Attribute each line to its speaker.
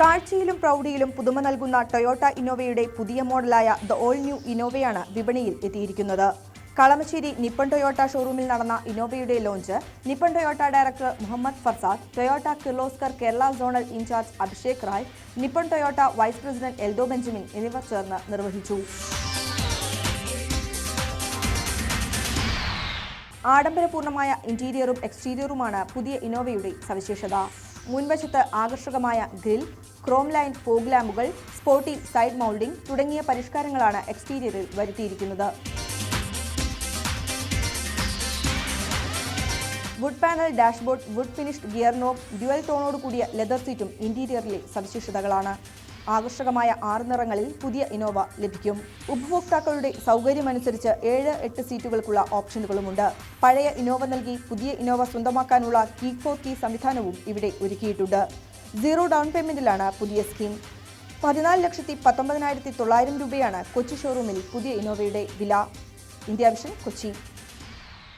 Speaker 1: കാഴ്ചയിലും പ്രൗഢിയിലും പുതുമ നൽകുന്ന ടൊയോട്ട ഇന്നോവയുടെ പുതിയ മോഡലായ ദ ഓൾ ന്യൂ ഇന്നോവയാണ് വിപണിയിൽ എത്തിയിരിക്കുന്നത്. കളമശ്ശേരി നിപ്പൺ ടൊയോട്ട ഷോറൂമിൽ നടന്ന ഇന്നോവയുടെ launch Nippon Toyota director Muhammad Farsad Toyota Kirloskar Kerala zonal incharge Abhishek Rai Nippon Toyota vice president Eldho Benjamin എന്നിവർ ചേർന്ന് നിർവഹിച്ചു. ആഡംബരപൂർണമായ ഇന്റീരിയറും എക്സ്റ്റീരിയറുമാണ് പുതിയ ഇന്നോവയുടെ സവിശേഷത. മുൻവശത്ത് ആകർഷകമായ ഗ്രിൽ ക്രോം ലൈൻ ഫോഗ് ലാമ്പുകൾ സ്പോർട്ടി സൈഡ് മൗൾഡിംഗ് തുടങ്ങിയ പരിഷ്കാരങ്ങളാണ് എക്സ്റ്റീരിയറിൽ വരുത്തിയിരിക്കുന്നത്. Wood panel dashboard wood finished gear knob dual ടോണോട് കൂടിയ ലെതർ സീറ്റും ഇന്റീരിയറിലെ സവിശേഷതകളാണ്. ആകർഷകമായ ആറ് നിറങ്ങളിൽ പുതിയ ഇനോവ ലഭിക്കും. ഉപഭോക്താക്കളുടെ സൗകര്യമനുസരിച്ച് ഏഴ് എട്ട് സീറ്റുകൾക്കുള്ള ഓപ്ഷനുകളുമുണ്ട്. പഴയ ഇനോവ നൽകി പുതിയ ഇനോവ സ്വന്തമാക്കാനുള്ള കീ ഫോർ കീ സംവിധാനവും ഇവിടെ ഒരുക്കിയിട്ടുണ്ട്. സീറോ ഡൗൺ പേയ്മെന്റിലാണ് പുതിയ സ്കീം. പതിനാല് ലക്ഷത്തി പത്തൊമ്പതിനായിരത്തി തൊള്ളായിരം രൂപയാണ് കൊച്ചി ഷോറൂമിൽ പുതിയ ഇനോവയുടെ വില. India Vision Kochi.